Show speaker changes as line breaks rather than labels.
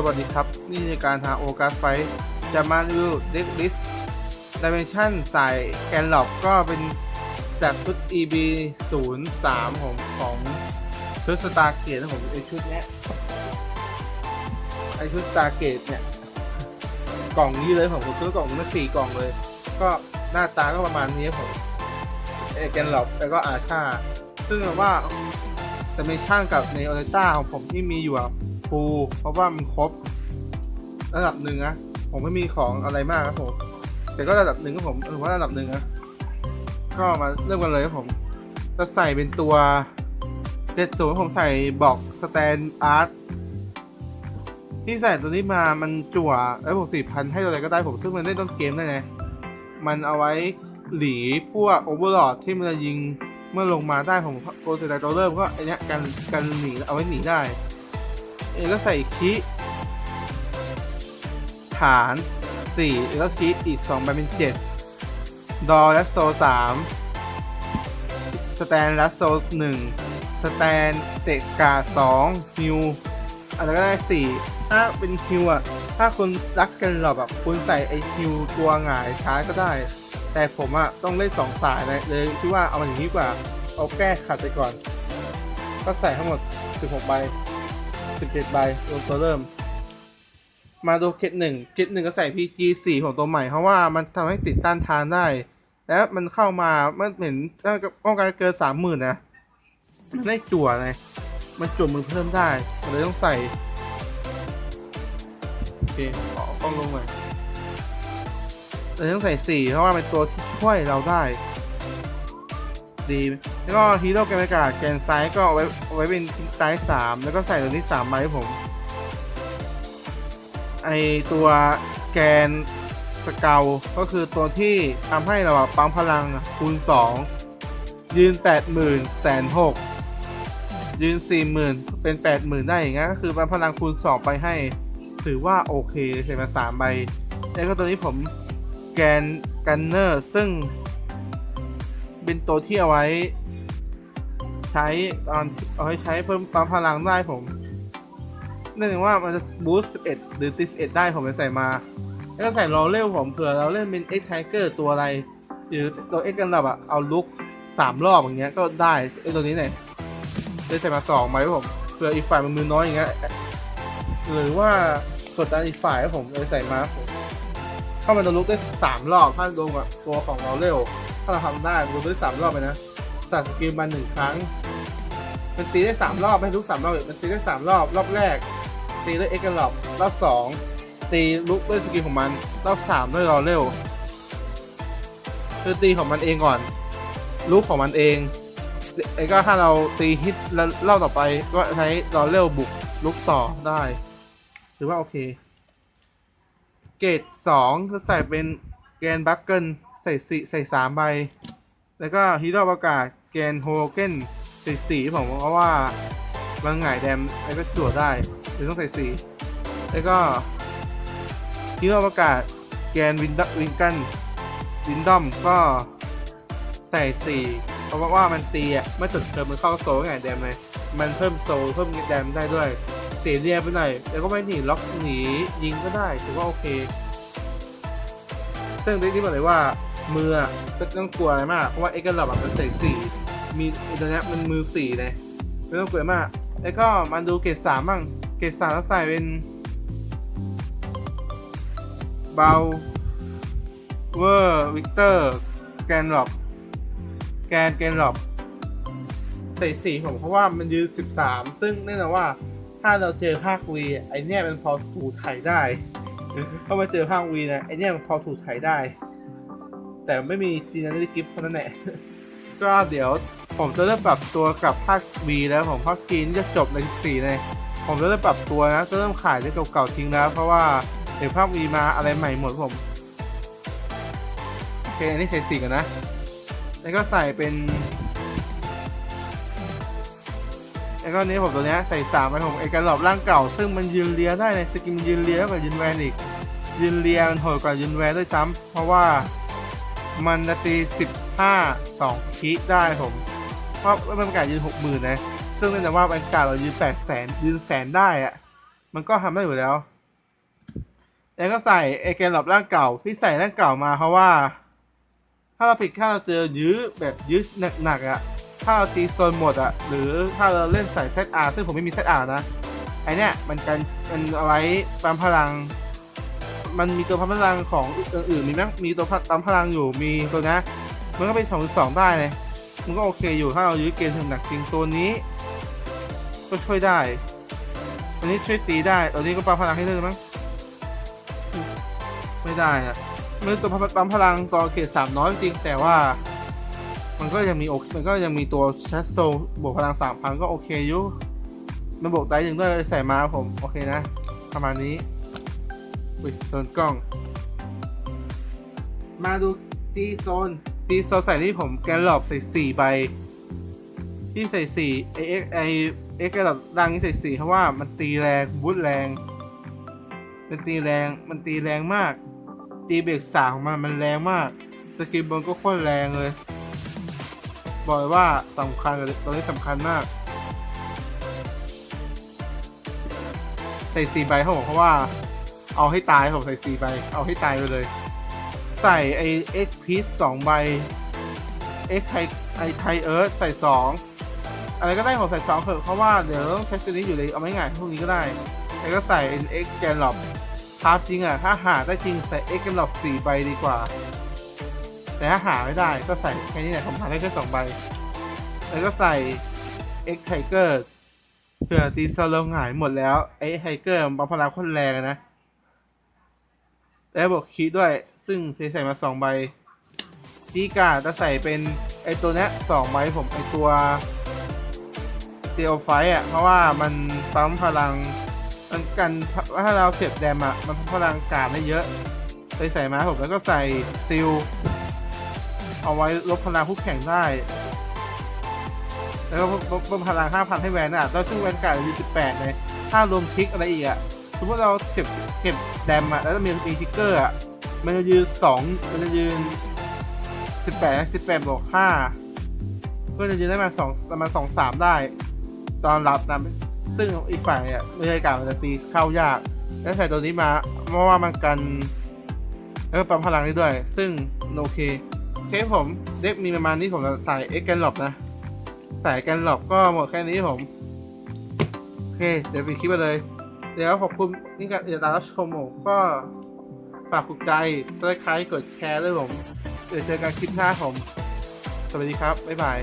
สวัสดีครับ นี่คือการหาโอกาสไฟ จะมารีวิวเด็กลิสดิเมนชั่นสายแกนหลอกก็เป็นจากชุด EB 0 3ผมของชุดสตาร์เกตนะผมไอชุดเนี้ยไอชุดสตาร์เกตเนี่ย กล่องนี้เลยผมผมซื้อกล่องนี้มาสี่กล่องเลย ก็หน้าตาก็ประมาณนี้ผมไอแกนหลอกแล้วก็อาชา ซึ่งแบบว่าจะมีช่างกับในโอเลต้าของผมที่มีอยู่อะ ฟูเพราะว่ามันครบ ระดับหนึ่งนะผมไม่มีของอะไรมากครับผมแต่ก็ระดับหนึ่งครับผมถือว่าระดับหนึ่งนะก็มาเริ่มกันเลยครับผมจะใส่เป็นตัวเด็ดสูงผมใส่บอกสแตนอาร์ตที่ใส่ตัวนี้มามันจั่วไอ้ผมสี่พันให้ตัวอะไรก็ได้ผมซึ่งมันเล่นต้นเกมได้ไงมันเอาไว้หลีพวกโอเวอร์ลอดที่มันจะยิงเมื่อลงมาได้ผมโกเซตตัวเริ่มก็ไอเนี้ยกันกันหนีเอาไว้หนีได้ เอก็ใส่คิฐาน4แล้วก็คิอีก2ใบเป็น 7 ดอและโซ3สแตนและโซ1สแตนเตะกา2ฮิวอะไรก็ได้4ถ้าเป็นฮิวอะ ถ้าคุณรักกันหรอแบบคุณใส่ไอฮิวตัวหงายช้าก็ได้ แต่ผมอะ ต้องเล่น2สายเลยเลยคิดว่าเอามันอย่างนี้กว่า เอาแก้ขัดไปก่อน ก็ใส่ทั้งหมด16ใบ 17ใบรวมตัวเริ่ม มาดูเกตหนึ่งเกตหนึ่งก็ใส่ PG 4ของตัวใหม่ เพราะว่ามันทำให้ติดต้านทานได้ แล้วมันเข้ามามันเห็นถ้าป้องกันเกินสามหมื่นนะมันได้จั่วไงมันจั่วมือเพิ่มได้เลยต้องใส่โอเคขอกล้องลงหน่อยเลยต้องใส่สี่เพราะว่าเป็นตัวที่ช่วยเราได้ ดี แล้วก็ฮีโร่แกนอากาศแกนซ้ายก็เอาไว้เอาไว้เป็นซ้ายสามแล้วก็ใส่ตัวนี้สามใบให้ผม ไอตัวแกนสเกลก็คือตัวที่ทำให้เราอะปั๊มพลังคูณ2ยืน80,000แสนหกยืน40,000เป็น80,000ได้อย่างเงี้ยก็คือปั๊มพลังคูณ2ไปให้ ถือว่าโอเคใส่มา3ใบแล้วก็ตัวนี้ผมแกนกันเนอร์ซึ่งเป็นตัวที่เอาไว้ ช้ตอนเอาไว้ใช้เพิ่มปั๊มพลังได้ผมเนื่องจากว่ามันจะบูสต์11 หรือตี11ได้ผมจะใส่มา แล้วก็ใส่รอเล่ผมเผื่อเราเล่นเป็น X Tiger ตัวอะไร หรือตัว X กันแบบอะเอาลุกสามรอบอย่างเงี้ยก็ได้ไอ้ตัวนี้เนี่ยเลยใส่มาสองไหมผมเผื่ออีกฝ่ายมันมือน้อยอย่างเงี้ยหรือว่ากดดันอีกฝ่ายผมเลยใส่มาผมถ้ามันจะลุกได้สามรอบถ้าลงกับตัวของเราเร็ว ถ้าเราทำได้มันลุกได้สามรอบไปนะใส่สกิลมาหนึ่งครั้ง มันตีได้สามรอบไม่ทุกสามรอบมันตีได้สามรอบรอบแรก ตีด้วยเอ็กซ์กันหลอบรอบสองตีลุกด้วยสกิลของมัน รอบสามด้วยรอเร็วคือตีของมันเองก่อนลุกของมันเองไอ้ก็ถ้าเราตีฮิตแล้วรอบต่อไปก็ใช้รอเร็วบุกลุกต่อได้หรือว่าโอเค เกรดสองก็ใส่เป็นแกนบัคเกิลใส่สี่ใส่สามใบ แล้วก็ฮีโร่ประกาศแกนโฮเกน ส่สีผมเพราะว่ามันหงายแดมแล้ก็จั่วได้หรือต้องใส่สีแล้วก็ฮีโร่ประกาศแกนวินดวินกันวินดอมก็ใส่สีเพราะว่ามันตีอะไม่สุดเกินมันเข้าโซ่หงายแดมเลยมันเพิ่มโซ่เพิ่มแดมได้ด้วยเสียเรียบไปหน่อยแล้วก็ไม่หนีล็อกหนียิงก็ได้ถือว่าโอเคซึ่งได้ที่บอกเลยว่ามืออะต้องกลัวอะไรมากเพราะว่าเอ็กซ์ลับมันใส่สี่ มีตัวเนี้มันมือสี่เลยไม่ต้องเกลัวมาก แล้วก็มาดูเกรดสามบ้างเกรดสามแล้วใส่เป็น เบลเวอร์วิกเตอร์ แกนหลบแกนแกนหลบใส่สี่ผมเพราะว่ามันยืนสิบสามซึ่งแน่นอนว่าถ้าเราเจอภาควีไอเนี้ยมันพอถูไถได้ถ้ามาเจอภาควีนะไอเนี้ยมันพอถูไถได้ แต่ไม่มีจีนันลิกิฟเท่านั้นแหละก็เดี๋ยว ผมจะเริ่มปรับตัวกับภาค V แล้วผมภาคจีนจะจบใน 14เลยผมจะเริ่มปรับตัวนะจะเริ่มขายได้เก่าๆทิ้งแล้ว เพราะว่าเดี๋ยวภาค V มาอะไรใหม่หมดผมโอเคอันนี้ใส่สีกันนะ แล้วก็ใส่เป็น แล้วก็นี้ผมตัวเนี้ยใส่สามไปผมเอกหลอบร่างเก่า ซึ่งมันยืนเลียได้ในสกินมันยืนเลียกว่ายืนแวนอีกยืนเลียมันโหดกว่ายืนแวนด้วยซ้ำเพราะว่ามันจะตีสิบห้าสองคิได้ผม เพราะมันประกาศยืนหกหมื่นนะ ซึ่งแน่นอนว่าบรรยากาศเรายืนแปดแสนยืนแสนได้อะมันก็ทำได้อยู่แล้วแล้วก็ใส่ไอแกนหลบร่างเก่าที่ใส่ร่างเก่ามาเพราะว่า ถ้าเราผิดถ้าเราเจอยื้อแบบยื้อหนักๆอะ่ะถ้าเราตีโซนหมดอะ่ะหรือถ้าเราเล่นใส่เซตอาร์ซึ่งผมไม่มีเซตอาร์นะไอเนี้ยมันกันมันเอาไว้ปั๊มพลัง มันมีตัวปั๊มพลังของอื่นๆมีไหมมีตัวปั๊มพลังอยู่มีตัวนะ มันก็เป็นสองสองได้เลย มันก็โอเคอยู่ถ้าเรายื้อเกมถึงหนักจริงตัวนี้ ก็ช่วยได้ตัวนี้ช่วยตีได้ตัวนี้ก็ปั๊มพลังให้เรื่อยมั้งไม่ได้อะมันตัวปั๊มพลังต่อเกรดสามน้อยจริงแต่ว่า มันก็ยังมีโอมันก็ยังมีตัวแชสโซบวกพลังสามพันก็โอเคอยู่มันบวกได้หนึ่งด้วยใส่มาผมโอเคนะประมาณนี้อุ้ยโซนกล้อง มาดูตีโซน ตีโซใส่ที่ผมแกนหลอบใส่สี่ใบที่ใส่สี่ไอเอ็กไอเอ็กแกนหลอบดังนี้ใส่สี่เพราะว่ามันตีแรงบูทแรง มันตีแรงมันตีแรงมาก ตีเบรกสามของมันมันแรงมาก สกิลบนก็โคตรแรงเลย บอกเลยว่าสำคัญเลยตัวนี้สำคัญมากใส่สี่ใบเขาบอกเพราะว่า เอาให้ตายผมใส่สี่ใบเอาให้ตายไปเลย ใส่ไอเอ็กพีซสองใบเอ็กไทไอไทเอิร์ธใส่สองอะไรก็ได้ผมใส่สองเถอะเพราะว่าเดี๋ยวต้องใช้ตัวนี้อยู่เลยเอาไม่ง่ายพวกนี้ก็ได้แล้วก็ใส่เอ็กแกนหลบทาร์จริงอะถ้าหาได้จริงใส่เอ็กแกนหลบสี่ใบดีกว่า แต่ถ้าหาไม่ได้ก็ใส่แค่นี้แหละผมหาได้แค่สองใบ แล้วก็ใส่เอ็กไทเกอร์เผื่อตีโซโลหงายหมดแล้วไอ้ไทเกอร์มันพลังคนแรงนะแล้วบวกคีย์ด้วย ซึ่งเพใส่มาสองใบดีกาจะใส่เป็นไอตัวเนี้ยสองใบผมไอตัวเตียวไฟอะเพราะว่ามันปั๊มพลังมันกันถ้าเราเสียบแดมอะมันพลังกาดได้เยอะเลยใส่มาผมแล้วก็ใส่ซิลเอาไว้ลบพลังผู้แข่งได้ แล้วก็เพิ่มพลัง 5,000 ให้แวนอะแล้วซึ่งแวนกาดอยู่18เลยถ้ารวมทริกอะไรอีกอะสมมติเราเก็บเก็บแดมอะแล้วมีมีทิกเกอร์อะ มันจะยืน2มันจะยืน18 18บแปดบวก5ก็จะยืนได้มา2ประมาณ2 3ได้ ตอนรับนะซึ่งอีกฝ่ายอะไม่ใช่การมันจะตีเข้ายาก แล้วใส่ตัวนี้มาเพราะว่ามันกันแล้วก็ปั๊มพลังได้ด้วย ซึ่งโอเคเคผมเด็กมีประมาณนี้ผมจะใส่เอ็กแกนหลบนะใส่แกนหลบก็หมดแค่นี้ผม โอเค เดี๋ยวไปคลิปไปเลย เดี๋ยวขอบคุณนี่การติดตามรับชมผมก็ ฝากถูกใจกดไลค์กดแชร์ด้วยผม เดี๋ยวเจอกันคลิปหน้าผม สวัสดีครับ บ๊ายบาย